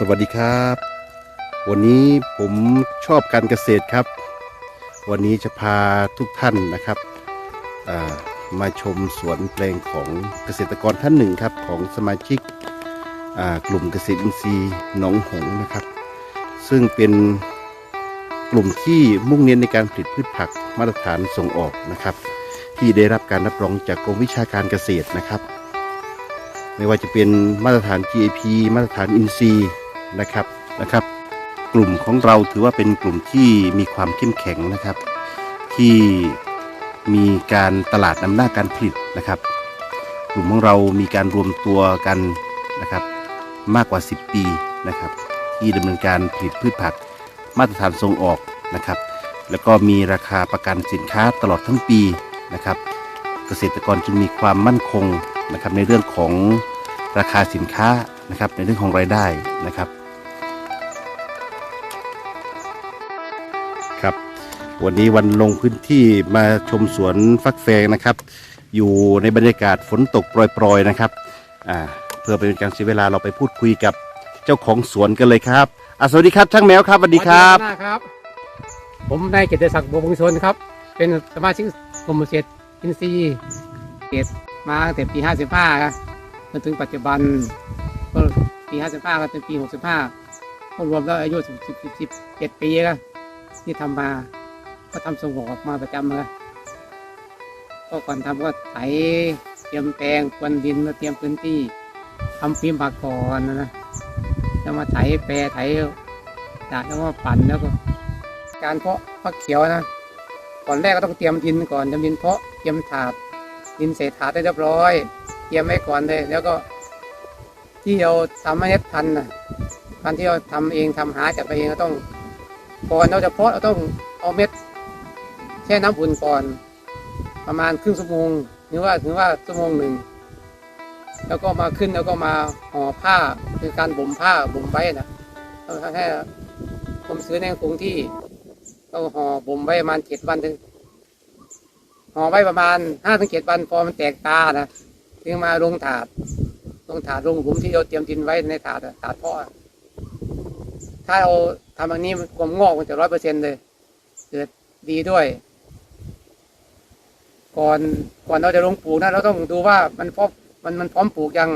สวัสดีครับ วันนี้ผมชอบการเกษตรครับ วันนี้จะพาทุกท่านนะครับมาชมสวนแปลงของเกษตรกรท่านหนึ่งครับ ของสมาชิกกลุ่มเกษตรอินทรีย์หนองหงนะครับ ซึ่งเป็นกลุ่มที่มุ่งเน้นในการผลิตพืชผักมาตรฐานส่งออกนะครับ ที่ได้รับการรับรองจากกรมวิชาการเกษตรนะครับ ไม่ว่าจะเป็นมาตรฐาน GAP มาตรฐานอินซี นะครับนะครับ กลุ่มของเราถือว่าเป็นกลุ่มที่มีความเข้มแข็งนะครับ ที่มีการตลาดนำหน้าการผลิตนะครับ กลุ่มของเรามีการรวมตัวกันนะครับ มากกว่า 10 ปีนะครับ ที่ดำเนินการผลิตพืชผักมาตรฐานส่งออกนะครับ แล้วก็มีราคาประกันสินค้าตลอดทั้งปีนะครับ เกษตรกรจึงมีความมั่นคงนะครับในเรื่องของราคาสินค้านะครับในเรื่องของรายได้นะครับครับ วันนี้วันลงพื้นที่มาชมสวนฟักแฟงนะครับ อยู่ในบรรยากาศฝนตกโปรยๆนะครับอ่าเพื่อเป็นการเสียเวลาเราไปพูดคุยกับเจ้าของสวนกันเลยครับอะสวัสดีครับช่างแมวครับสวัสดีครับ ครับ ผมนายเกียรติศักดิ์บัวบุญชนครับ เป็นสมาชิกกรมเกษตรอินทรีย์เกษตรมาตั้งแต่ปี 55ครับจนถึงปัจจุบันก็ปี 55 ก็เป็นปี 65ก็รวมแล้วอายุ10 17 ปีครับที่ทำมา ก็ทำส่งออกมาประจำเลยก็ก่อนทำก็ไถเตรียมแปลงควนดินมาเตรียมพื้นที่ทำฟิล์มผักก่อนนะแล้วมาไถแปรไถจาแล้วก็ปั่นแล้วก็ การเพาะฟักเขียวนะก่อนแรกก็ต้องเตรียมดินก่อนเตรียมดินเพาะเตรียมถาดดินเศษถาดได้เรียบร้อย เตรียมไว้ก่อนเลย แล้วก็ ที่เราทำเมล็ดพันธุ์นะพันธุ์ที่เราทำเองทำหาจากไปเองก็ต้องก่อนเราจะเพาะเราต้องเอาเม็ด ช่น้ำอุ่นก่อน ประมาณครึ่งชั่วโมงหรือว่าถึงว่าชั่วโมงหนึ่งแล้วก็มาขึ้นแล้วก็มาห่อผ้าคือการบ่มผ้าบ่มไว้นะต้องให้ผมซื้อในกรุงที่เราห่อบ่มไว้ประมาณเจ็ดวันถึงห่อไว้ประมาณห้าถึงเจ็ดวันพอมันแตกตานะถึงมาลงถาดลงถาดลงหลุมที่เราเตรียมดินไว้ในถาดถาดพาะอถ้าเราทำแบบนี้ความงอกมันจะร้อยเปอร์เซ็นเลยเกิดดีด้วย ก่อนก่อนเราจะลงปลูกนะเราต้องดูว่ามันพร้อมมันมันพร้อมปลูกยัง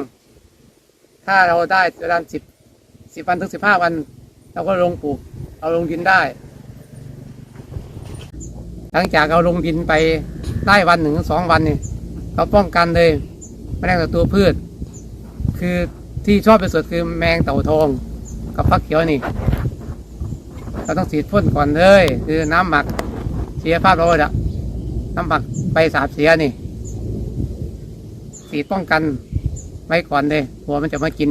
ถ้าเราได้ประมาณสิบสิบวันถึงสิบห้าวัน เราก็ลงปลูก เอาลงดินได้ หลังจากเอาลงดินไปได้วันหนึ่งสองวันนี่เราป้องกันเลยแมลงศัตรูพืช คือที่ชอบที่สุดคือแมงเต่าทองกับฟักเขียวนี่ เราต้องฉีดพ่นก่อนเลย คือน้ำหมักเสียภาพเราเลยอะน้ำหมัก ไปสาบเสียนี่ฉีดป้องกันไว้ก่อนเลยกลัวมันจะมากิน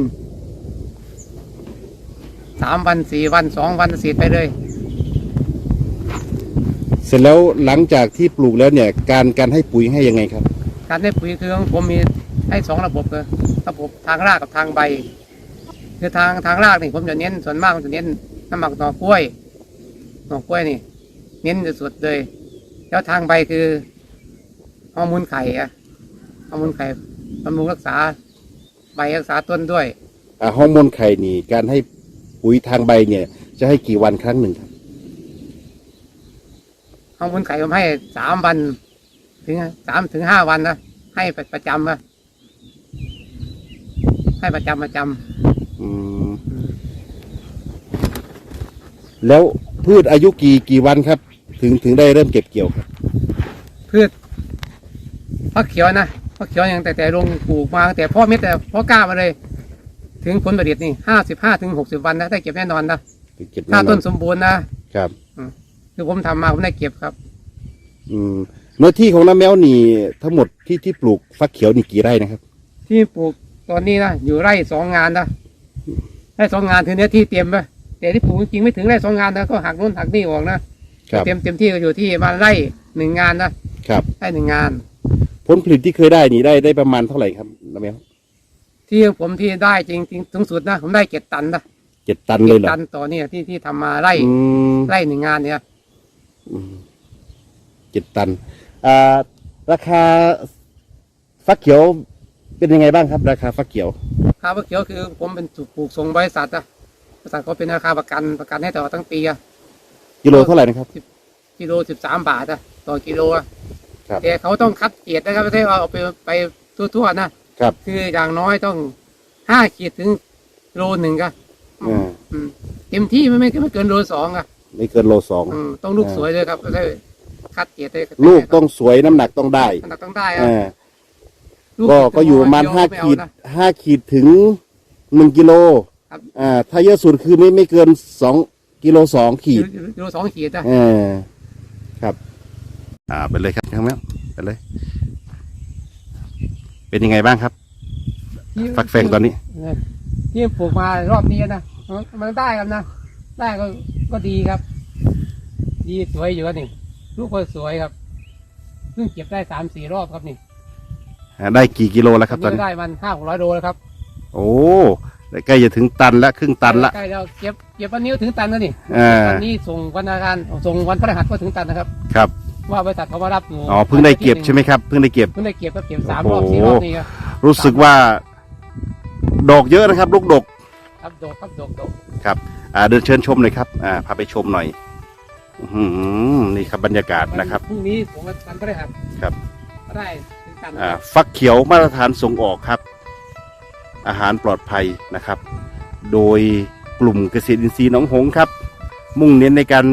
สามวันสี่วันสองวันสีดไปเลย เสร็จแล้วหลังจากที่ปลูกแล้วเนี่ย การการให้ปุ๋ยให้ยังไงครับ การได้ปุ๋ยคือของผมมีให้สองระบบเลยระบบทางรากกับทางใบ คือทางทางรากนี่ผมจะเน้นส่วนมากผมจะเน้นน้ำหมักหน่อกล้วยหน่อกล้วยนี่ เน้นสุดๆเลย แล้วทางใบคือ ฮอร์โมนไข่อะฮอร์โมนไข่บำรุงรักษา ใบรักษาต้นด้วยอ่าฮอร์โมนไข่นี่ การให้ปุ๋ยทางใบเนี่ย จะให้กี่วันครั้งหนึ่งครับฮอร์โมนไข่ผมให้สามวัน ถึงสามถึงห้าวันนะให้ประจำนะให้ประจำประจำอืมแล้วพืชอายุกี่กี่วันครับ ถึงถึงได้เริ่มเก็บเกี่ยวครับ พืช ฟักเขียวนะฟักเขียวอย่างแต่แต่ลงปลูกมาตั้งแต่พ่อเม็ดแต่พ่อกล้ามาเลย ถึงผลผลิตนี่ห้าสิบห้าถึงหกสิบวันนะได้เก็บแน่นอนนะถึงเก็บถ้าแอต้นสมบูรณ์นะครับคือผมทำมาผมได้เก็บครับ อืมเนื้อที่ของน้าแมวนี่ทั้งหมดที่ที่ปลูกฟักเขียวนี่กี่ไร่นะครับ ที่ปลูกตอนนี้นะอยู่ไร่สองงานนะไร่สองงานถึงเนื้อที่เต็มไปแต่ที่ปลูกจริงๆไม่ถึงไร่สองงานนะก็หักนู้นหักนี่ออกนะครับเต็มเต็มที่ก็อยู่ที่ประมาณไร่หนึ่งงานนะครับไร่หนึ่งงาน ผลผลิตที่เคยได้นี่ได้ได้ประมาณเท่าไหร่ครับน้าแมวที่ผมที่ได้จริงจริงๆสูงสุดนะผมได้เจ็ดตันนะเจ็ดตันเลยเหรอตันต่อเนี่ยที่ที่ทำมาไร่อืมไร่หนึ่งงานเนี่ยอืมเจ็ดตันอ่าราคาฟักเขียวเป็นยังไงบ้างครับ ราคาฟักเขียว ข้าวเขียวคือผมเป็นปลูกส่งบริษัทอะบริษัทก็เป็นราคาประกันประกันให้ตลอดทั้งปีอะ กิโลเท่าไหร่นะครับ กิโลสิบสามบาทอะต่อกิโลอะ ครับ แต่เขาต้องคัดเกรดนะครับไม่ใช่ว่าเอาไปไปทั่วๆนะครับ คืออย่างน้อยต้องห้าขีดถึงโลหนึ่งก็อ่าอืมเต็มที่ไม่ไม่ไม่เกินโลสองอะไม่เกินโลสอง อืมต้องลูกอ่า สวยเลยครับไม่ใช่คัดเกรดเลยลูกต้องสวยน้ำหนักต้องได้น้ำหนักต้องได้อะอ่าลูก็ก็อยู่ประมาณเดีวห้าไเอขีดนะ ห้าขีดถึงหนึ่งกิโลครับ อ่าถ้าเยอะสุดคือไม่ไม่เกินสองกิโลสองขีดกิโลสองขีดอะเออครับ อ่าไปเลยครับทั้งแมวไปเลย เป็นยังไงบ้างครับ ที่ฟักแฟงตอนนี้ ที่ปลูกมารอบนี้นะมันมันได้ครับนะได้ก็ก็ดีครับ ดีสวยอยู่ครับนี่ลูกก็สวยครับเพิ่งเก็บได้สามสี่รอบครับนี่อ่าได้กี่กิโลแล้วครับตตออนนนี้นี้ ได้มันห้าหกร้อยโลแล้วครับโอ้ใกล้จะถึงตันละครึ่งตันละ ใกล้แล้วเก็บเก็บวันนี้ก็ถึงตันแล้วนี่อ่า วันนี้ส่งวันอาการส่งวันพฤหัสก็ถึงตันนะครับ ครับ ว่าบริษัทเขามารับอยู่อ๋อเพิ่งได้เก็บใช่ไหมครับเพิ่งได้เก็บ เพิ่งได้เก็บก็เก็บสามโอ้รอบโหสี่รอบนี่ครับรู้สึกว่า ดอกเยอะนะครับ ลูกดกครับโดกครับโดกโดกครับ อ่าเดินเชิญชมเลยครับ อ่าพาไปชมหน่อยอื้อหือนี่ครับบรรยากาศนะครับพรุ่งนี้ส่งวันวันพฤหัสครับก็ได้ถึงตันอ่าฟักเขียวมาตรฐานส่งออกครับ อาหารปลอดภัยนะครับ โดยกลุ่มเกษตรอินทรีย์หนองหงส์ครับ มุ่งเน้นในการ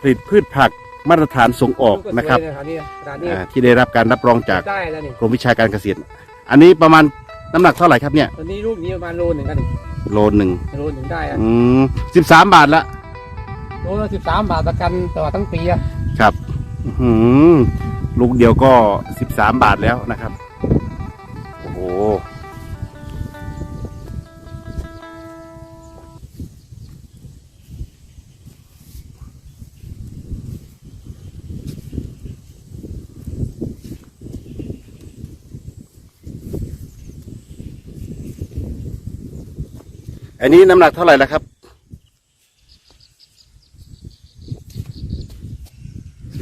ผลิตพืชผัก มาตรฐานส่งออกนะครับลูกก็สวยเลยขนาดนี้อ่าที่ได้รับการรับรองจากได้แล้วนี่กรมวิชาการเกษตร อันนี้ประมาณน้ำหนักเท่าไหร่ครับเนี่ยตอนนี้ลูกนี้ประมาณโลหนึ่งกันนี่โลหนึ่งโลหนึ่งได้อะอืมสิบสามบาทละโลละสิบสามบาทประกันตลอดทั้งปีอะครับ อื้อหือลูกเดียวก็สิบสามบาทแล้วนะครับ อันนี้น้ำหนักเท่าไหร่แล้วครับ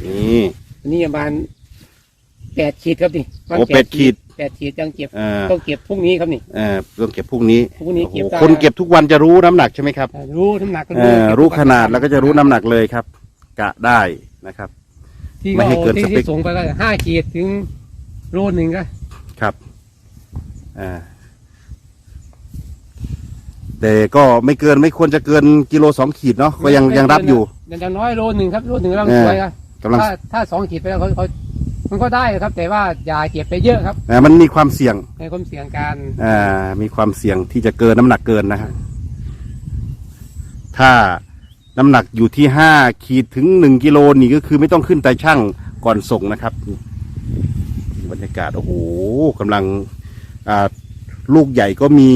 นี่อันนี้ประมาณแปดขีดครับนี่ประมาณโอ้เป็ดขีด แปดขีดยังเก็บเอ่อต้องเก็บพรุ่งนี้ครับนี่ เอ่อต้องเก็บพรุ่งนี้พรุ่งนี้เก็บโอ้โหได้ คนเก็บทุกวันจะรู้น้ำหนักใช่ไหมครับ อ่ารู้น้ำหนักเอ่อเก็บรู้ขนาดแล้วก็จะรู้น้ำหนักเลยครับ กะได้นะครับ ที่ไม่เขาให้เกินที่สเปค ที่ส่งไปก็ห้าขีดถึงโลหนึ่งก็ครับอ่า แต่ก็ไม่เกินไม่ควรจะเกินกิโลสองขีดเนาะก็ยังยังรับอยู่ อย่างน้อยโลหนึ่งครับโลหนึ่งกำลังเออสวยครับกำลัง ถ้าถ้าสองขีดไปแล้วเขาเขามันก็ได้ครับ แต่ว่าอย่าเก็บไปเยอะครับอ่ามันมีความเสี่ยงในความเสี่ยงการอ่ามีความเสี่ยงที่จะเกินน้ำหนักเกินนะครับถ้าน้ำหนักอยู่ที่ห้าขีดถึงหนึ่งกิโลนี่ก็คือไม่ต้องขึ้นไตช่างก่อนส่งนะครับบรรยากาศโอ้โหกำลังอ่าลูกใหญ่ก็มี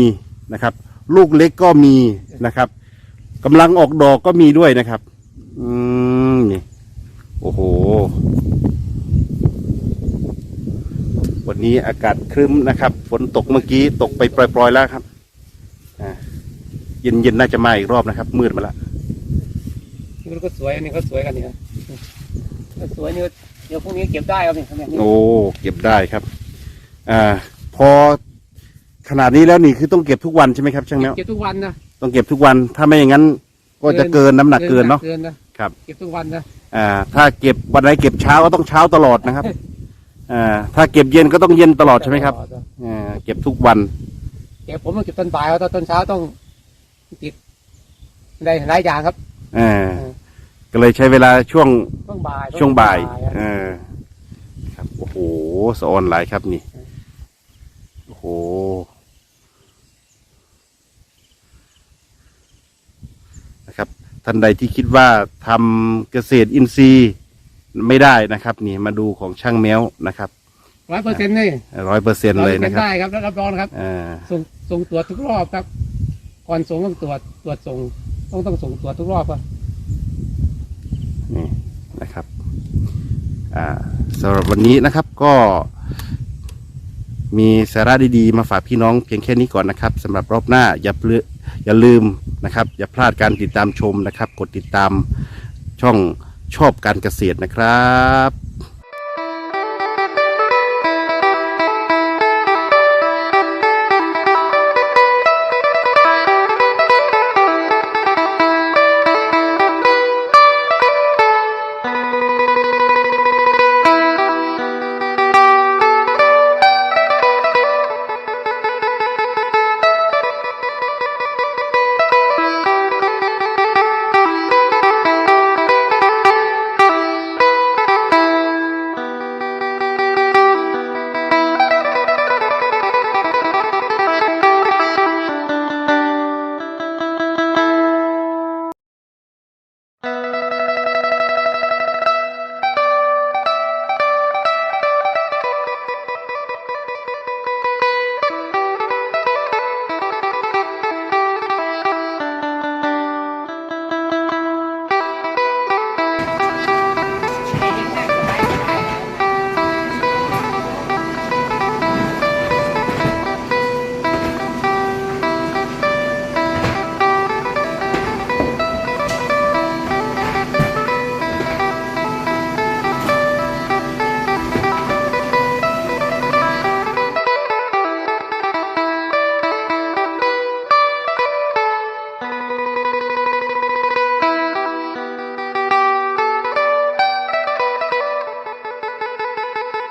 นะครับ ลูกเล็กก็มีนะครับกำลังออกดอกก็มีด้วยนะครับ อืมนี่โอ้โห วันนี้อากาศครึ้มนะครับ ฝนตกเมื่อกี้ตกไปปล่อยๆแล้วครับอ่าเย็นๆน่าจะมาอีกรอบนะครับ มืดมาแล้วนี่ก็สวยอันนี้ก็สวยกันนี่นะก็สวยนี่เดี๋ยวพรุ่งนี้เก็บได้ครับนี่ครับเนี่ยโอ้เก็บได้ครับ อ่า พอ ขนาดนี้แล้วนี่คือต้องเก็บทุกวันใช่ไหมครับช่างแมวเก็บทุกวันนะต้องเก็บทุกวัน ถ้าไม่อย่างนั้น ก็จะเกินน้ำหนักเกินเนาะ เกินนะครับ เก็บทุกวันนะอ่า ถ้าเก็บวันไหนเก็บเช้าก็ต้องเช้าตลอดนะครับอ่าถ้าเก็บเย็นก็ต้องเย็นตลอดใช่ไหมครับตลอดนะอ่าเก็บทุกวัน เก็บผมต้องเก็บตอนบ่ายเอาตอนตอนเช้าต้องติดได้หลายอย่างครับอ่าก็เลยใช้เวลาช่วงช่วงบ่ายช่วงบ่ายอะเออครับโอ้โหสะออนหลายครับนี่ โอ้โห นะครับ ท่านใดที่คิดว่าทำเกษตรอินทรีย์ไม่ได้นะครับ นี่มาดูของช่างแมวนะครับร้อยเปอร์เซ็นต์นี่ร้อยเปอร์เซ็นเลยนะครับได้ครับแล้วรับรองครับอ่าส่งส่งตรวจทุกรอบครับ ก่อนส่งต้องตรวจตรวจส่งต้องต้องส่งตรวจทุกรอบครับนี่นะครับอ่าสำหรับวันนี้นะครับก็มีสาระดีๆ มาฝากพี่น้องเพียงแค่นี้ก่อนนะครับสำหรับรอบหน้าอย่าเปลืออย่าลืมนะครับ อย่าพลาดการติดตามชมนะครับ กดติดตามช่องชอบการเกษตรนะครับ